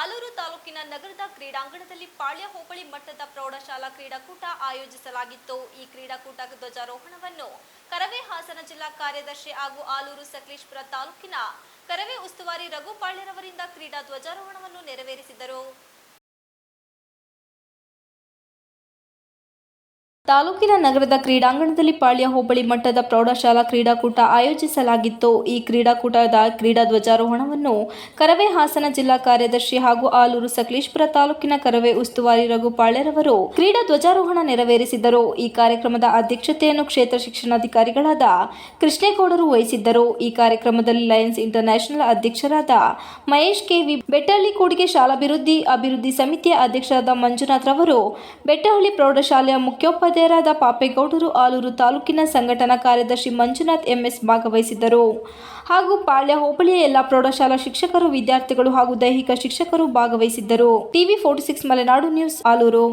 ಆಲೂರು ತಾಲೂಕಿನ ನಗರದ ಕ್ರೀಡಾಂಗಣದಲ್ಲಿ ಪಾಳ್ಯ ಹೋಬಳಿ ಮಟ್ಟದ ಪ್ರೌಢಶಾಲಾ ಕ್ರೀಡಾಕೂಟ ಆಯೋಜಿಸಲಾಗಿತ್ತು. ಈ ಕ್ರೀಡಾಕೂಟ ಧ್ವಜಾರೋಹಣವನ್ನು ಕರವೇ ಹಾಸನ ಜಿಲ್ಲಾ ಕಾರ್ಯದರ್ಶಿ ಹಾಗೂ ಆಲೂರು ಸಕಲೇಶ್ಪುರ ತಾಲೂಕಿನ ಕರವೇ ಉಸ್ತುವಾರಿ ರಘುಪಾಳ್ಯರವರಿಂದ ಕ್ರೀಡಾ ಧ್ವಜಾರೋಹಣವನ್ನು ನೆರವೇರಿಸಿದರು. ತಾಲೂಕಿನ ನಗರದ ಕ್ರೀಡಾಂಗಣದಲ್ಲಿ ಪಾಳ್ಯ ಹೋಬಳಿ ಮಟ್ಟದ ಪ್ರೌಢಶಾಲಾ ಕ್ರೀಡಾಕೂಟ ಆಯೋಜಿಸಲಾಗಿತ್ತು. ಈ ಕ್ರೀಡಾಕೂಟದ ಕ್ರೀಡಾ ಧ್ವಜಾರೋಹಣವನ್ನು ಕರವೇ ಹಾಸನ ಜಿಲ್ಲಾ ಕಾರ್ಯದರ್ಶಿ ಹಾಗೂ ಆಲೂರು ಸಕಲೇಶ್ಪುರ ತಾಲೂಕಿನ ಕರವೇ ಉಸ್ತುವಾರಿ ರಘು ಪಾಳ್ಯರವರು ಕ್ರೀಡಾ ಧ್ವಜಾರೋಹಣ ನೆರವೇರಿಸಿದರು. ಈ ಕಾರ್ಯಕ್ರಮದ ಅಧ್ಯಕ್ಷತೆಯನ್ನು ಕ್ಷೇತ್ರ ಶಿಕ್ಷಣಾಧಿಕಾರಿಗಳಾದ ಕೃಷ್ಣೇಗೌಡರು ವಹಿಸಿದ್ದರು. ಈ ಕಾರ್ಯಕ್ರಮದಲ್ಲಿ ಲಯನ್ಸ್ ಇಂಟರ್ನ್ಯಾಷನಲ್ ಅಧ್ಯಕ್ಷರಾದ ಮಹೇಶ್ ಕೆವಿ ಬೆಟ್ಟಹಳ್ಳಿ ಕೂಡಿಗೆ ಶಾಲಾಭಿವೃದ್ಧಿ ಅಭಿವೃದ್ಧಿ ಸಮಿತಿಯ ಅಧ್ಯಕ್ಷರಾದ ಮಂಜುನಾಥ್ ರವರು ಬೆಟ್ಟಹಳ್ಳಿ ಪ್ರೌಢಶಾಲೆಯ ಮುಖ್ಯೋಪಾಧ್ಯಾಯರಾದ ಪಾಪೇಗೌಡರು ಆಲೂರು ತಾಲೂಕಿನ ಸಂಘಟನಾ ಕಾರ್ಯದರ್ಶಿ ಮಂಜುನಾಥ್ ಎಂಎಸ್ ಭಾಗವಹಿಸಿದ್ದರು ಹಾಗೂ ಪಾಳ್ಯ ಹೋಬಳಿಯ ಎಲ್ಲ ಪ್ರೌಢಶಾಲಾ ಶಿಕ್ಷಕರು, ವಿದ್ಯಾರ್ಥಿಗಳು ಹಾಗೂ ದೈಹಿಕ ಶಿಕ್ಷಕರು ಭಾಗವಹಿಸಿದ್ದರು. TV forty six Malenadu news, Aluru.